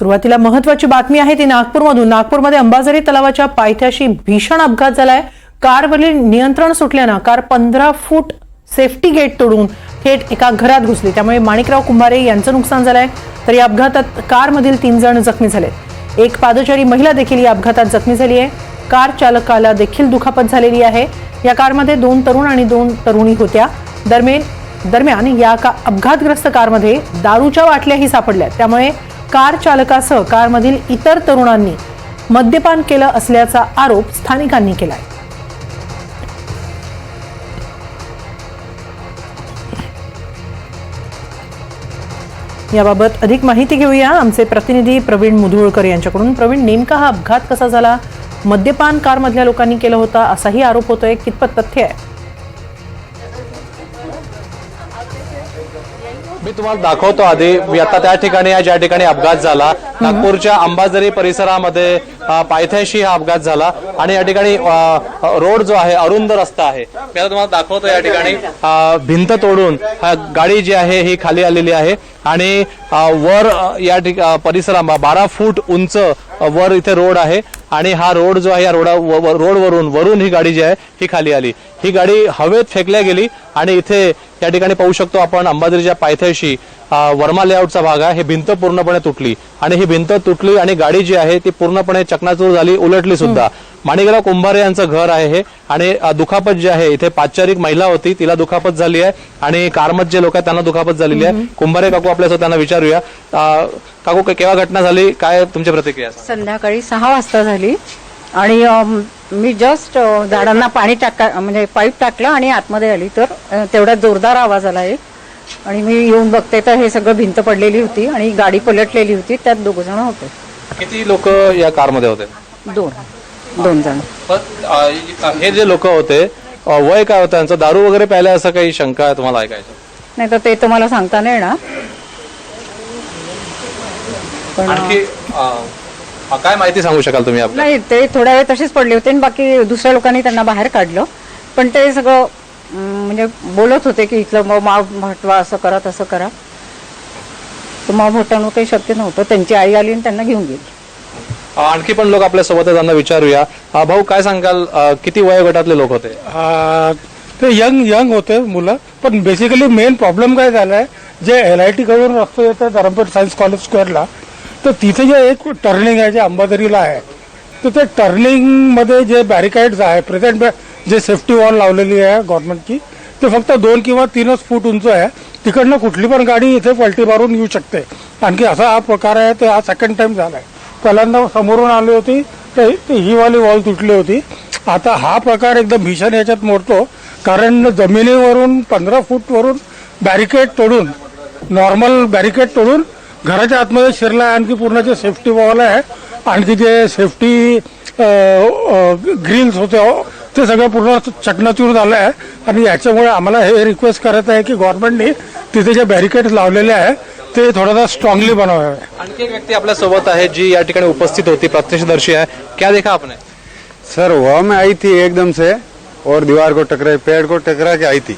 सुरुवातीला महत्वाची बातमी आहे ती नागपूरमधून. नागपूरमध्ये अंबाझरी तलावाच्या पायथ्याशी भीषण अपघात झालाय. कारवरील नियंत्रण सुटल्यानं कार पंधरा फूट सेफ्टी गेट तोडून थेट एका घरात घुसली. त्यामुळे माणिकराव कुंभारे यांचं नुकसान झालंय. तर या अपघातात कारमधील तीन जण जखमी झाले एक पादचारी महिला देखील या अपघातात जखमी झाली आहे. कार चालकाला देखील दुखापत झालेली आहे. या कारमध्ये दोन तरुण आणि दोन तरुणी होत्या. दरम्यान दरम्यान या का अपघातग्रस्त कारमध्ये दारूच्या बाटल्याही सापडल्या त्यामुळे कार चालकासह कारमधील इतर तरुणांनी मद्यपान केलं असल्याचा आरोप स्थानिकांनी केलाय. याबाबत अधिक माहिती घेऊया. आमचे प्रतिनिधी प्रवीण मुधोळकर यांच्याकडून. प्रवीण नेमका हा अपघात कसा झाला? मद्यपान कारमधल्या लोकांनी केलं होता असाही आरोप होतोय. कितपत तथ्य आहे? मी तुम्हाला दाखवतो आधी. मी आता त्या ठिकाणी ज्या ठिकाणी अपघात झाला. नागपूरच्या अंबाझरी परिसरामध्ये पायथ्याशी हा अपघात झाला. आणि या ठिकाणी रोड जो आहे अरुंद रस्ता आहे. मी आता तुम्हाला दाखवतो या ठिकाणी. भिंत तोडून गाडी जी आहे ही खाली आलेली आहे. आणि वर या ठिका परिसरा बारा फूट उंच वर इथे रोड आहे. आणि हा रोड जो आहे या रोडा व- रोडवरून वरून ही गाडी जी आहे ही खाली आली. ही गाडी हवेत फेकल्या गेली. आणि इथे या ठिकाणी पाहू शकतो आपण अंबाझरीच्या पायथ्याशी वर्मा लेआउटचा भाग आहे. ही भिंत पूर्णपणे तुटली. आणि ही भिंत तुटली आणि गाडी जी आहे ती पूर्णपणे चकनाचूर झाली उलटली सुद्धा. माणिकराव कुंभारे यांचं घर आहे हे. आणि दुखापत जी आहे इथे पाचचारिक महिला होती तिला दुखापत झाली आहे. आणि कारमत जे लोक आहेत त्यांना दुखापत झालेली आहे. कुंभारे काकू आपल्यासोबत त्यांना विचारूया. काकू केव्हा घटना झाली? काय तुमची प्रतिक्रिया? संध्याकाळी सहा वाजता झाली. आणि मी जस्ट झाडांना पाणी टाका म्हणजे पाईप टाकलं आणि आतमध्ये आली. तर तेवढा जोरदार आवाज आला एक. आणि मी येऊन बघते तर हे सगळं भिंत पडलेली होती आणि गाडी पलटलेली होती. त्यात दोघ जण होते. किती लोक या कारमध्ये होते? दोन. दोन जण. हे जे लोक होते वय काय होतं? त्यांचं दारू वगैरे प्यायला असं काही शंका आहे तुम्हाला ऐकायचं? नाही तर ते तुम्हाला सांगता नाही येणार. पण काय माहिती सांगू शकाल तुम्ही आपल्या नाही ते थोड्या वेळ तसेच पडले होते आणि बाकी दुसऱ्या लोकांनी त्यांना बाहेर काढलं. पण ते सगळं अं, म्हणजे बोलत होते की इथलं मग माव हटवा असं करा तसं करा. तर माव हटवणं काही शक्य नव्हतं. त्यांची आई आली आणि त्यांना घेऊन गेली. अ, आणखी पण लोक आपल्यासोबत त्यांना विचारूया. भाऊ काय सांगाल? अ, किती वयोगटातले लोक होते? आ, ते यंग यंग होते मुलं. पण बेसिकली मेन प्रॉब्लेम काय झाला आहे जे एल आय टी कडून रस्ता येतं धरमपेठ सायन्स कॉलेज स्क्वेअरला तर तिथे जे एक टर्निंग आहे जे अंबादरीला आहे तर ते टर्निंगमध्ये जे बॅरिकेड्स आहे प्रेझेंट जे सेफ्टी वॉल लावलेली आहे गव्हर्नमेंटची ते फक्त दोन किंवा तीनच फूट उंच आहे. तिकडनं कुठली पण गाडी इथे पलटी मारून येऊ शकते. आणखी असा हा प्रकार आहे ते हा सेकंड टाइम झाला आहे पहिल्यांदा समोरून आली होती तर ही वाली वॉल तुटली होती. आता हा प्रकार एकदम भीषण याच्यात मोडतो कारण जमिनीवरून पंधरा फूटवरून बॅरिकेड तोडून नॉर्मल बॅरिकेड तोडून घराच्या आतमध्ये शिरला आहे आणखी पूर्ण जे सेफ्टी वॉल आहे आणखी जे सेफ्टी ग्रिल्स होते हो, ते सगळं पूर्ण चकनाचूर झालं आहे. आणि याच्यामुळे आम्हाला हे रिक्वेस्ट करत आहे की गव्हर्नमेंटनी तिथे जे बॅरिकेड लावलेले आहे ते थोडासा स्ट्रॉंगली बनवावे. आणखी एक व्यक्ती आपल्यासोबत आहे जी या ठिकाणी उपस्थित होती प्रत्यक्षदर्शी आहे. क्या देखा आपने? सर वह में आई थी एकदम से और दीवार को टकराई पेड़ को टकरा के आई थी।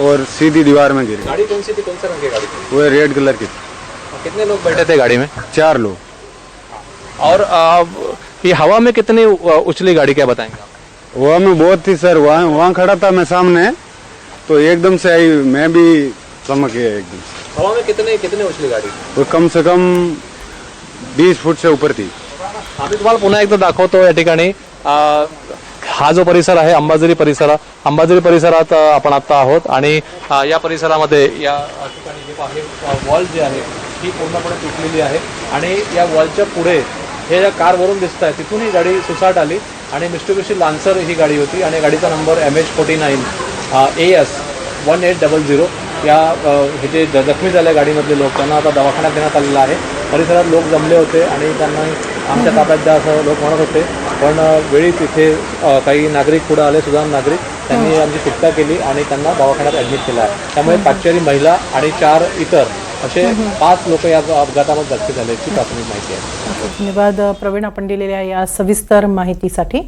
और सीधी दीवार में गिर। गाड़ी कौन सी थी? कौन से रंग की गाड़ी थी? वो रेड कलर की थी। कितने लोग बैठे थे गाड़ी में? चार लोग। और ये हवा में कितनी उछली गाड़ी क्या बताएँगे? वह में बहुत थी सर वहाँ वहाँ खड़ा था मैं सामने तो एकदम से आई मैं भी चमक गया एकदम से। हवा में कितने कितने उछली गाड़ी? वो कम से कम बीस फुट से ऊपर थी। आम्ही तुम्हाला पुन्हा एकदा दाखवतो या ठिकाणी अ, हा जो परिसर आहे अंबाझरी परिसर. अंबाझरी परिसरात अ, आपण आता आहोत. आणि अ, या परिसरामध्ये या ठिकाणी जे आहे वॉल जी आहे ही पूर्णपणे तुटलेली आहे. आणि या वॉलच्या पुढे हे ज्या कारवरून दिसत आहे तिथून ही गाडी सुसाट आली. आणि मिस्टुबिशी लान्सर ही गाडी होती. आणि गाडीचा number M H forty nine A S one eight double zero या हे जे ज- जखमी झाल्या गाडीमधले लोक त्यांना आता दवाखान्यात देण्यात आलेला आहे. परिसरात लोक जमले होते आणि त्यांना आमच्या ताब्यात द्या असं लोक म्हणत होते. पण वेळी तिथे काही नागरिक पुढे आले सुद्धा नागरिक. त्यांनी आमची सुटका केली आणि त्यांना दवाखान्यात ॲडमिट केलं आहे. त्यामुळे पाचशेरी महिला आणि चार इतर असे पाच लोक या अपघातामध्ये जखमी झाल्याची प्राथमिक माहिती आहे. धन्यवाद प्रवीण आपण दिलेल्या या सविस्तर माहितीसाठी.